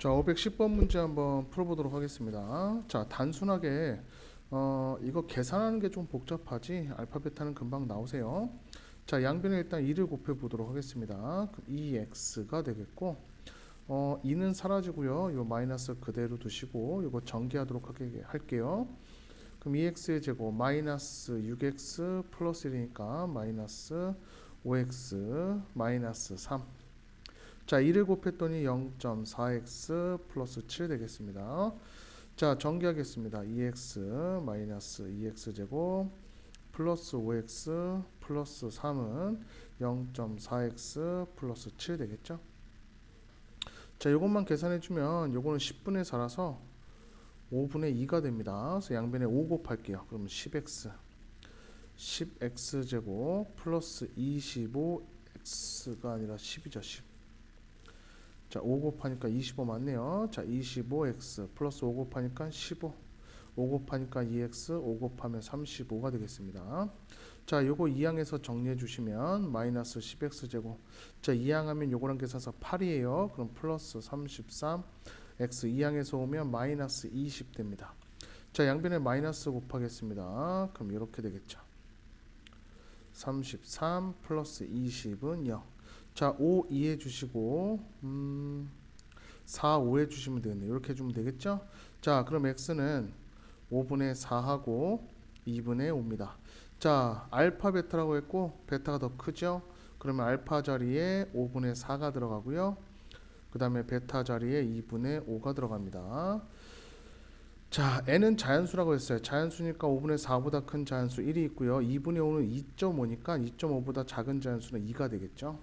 자, 510번 문제 한번 풀어보도록 하겠습니다. 자, 단순하게 어, 이거 계산하는 게 좀 복잡하지 알파 베타는 금방 나오세요. 자, 양변에 일단 2를 곱해 보도록 하겠습니다. 그럼 2x가 되겠고 어, 2는 사라지고요. 요 마이너스 그대로 두시고 이거 전개하도록 하게 할게요. 그럼 2x의 제곱 마이너스 6x 플러스 1이니까 마이너스 5x 마이너스 3 자, 2를 곱했더니 0.4x 플러스 7 되겠습니다. 자, 전개하겠습니다. 2x 마이너스 2x 제곱 플러스 5x 플러스 3은 0.4x 플러스 7 되겠죠? 자, 이것만 계산해 주면 요거는 10분의 4라서 5분의 2가 됩니다. 그래서 양변에 5 곱할게요. 그러면 10x 10x 제곱 플러스 25x가 아니라 10이죠. 10. 자, 5 곱하니까 25 맞네요. 자, 25x 플러스 5 곱하니까 15. 5 곱하니까 2x, 5 곱하면 35가 되겠습니다. 자, 요거 2항에서 정리해 주시면 마이너스 10x 제곱. 자, 2항 하면 요거랑 계산서 8이에요. 그럼 플러스 33 x 2항에서 오면 마이너스 20 됩니다. 자, 양변에 마이너스 곱하겠습니다. 그럼 이렇게 되겠죠. 33 플러스 20은 0. 자, 5 2해 주시고 음, 4 5해 주시면 되겠네요. 이렇게 해 주면 되겠죠? 자, 그럼 x는 5분의 4하고 2분의 5입니다. 자, 알파 베타라고 했고 베타가 더 크죠? 그러면 알파 자리에 5분의 4가 들어가고요. 그 다음에 베타 자리에 2분의 5가 들어갑니다. 자, n은 자연수라고 했어요. 자연수니까 5분의 4보다 큰 자연수 1이 있고요. 2분의 5는 2.5니까 2.5보다 작은 자연수는 2가 되겠죠.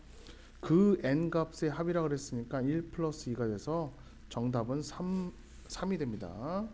그 n 값의 합이라 그랬으니까 1 플러스 2가 돼서 정답은 3, 3이 됩니다.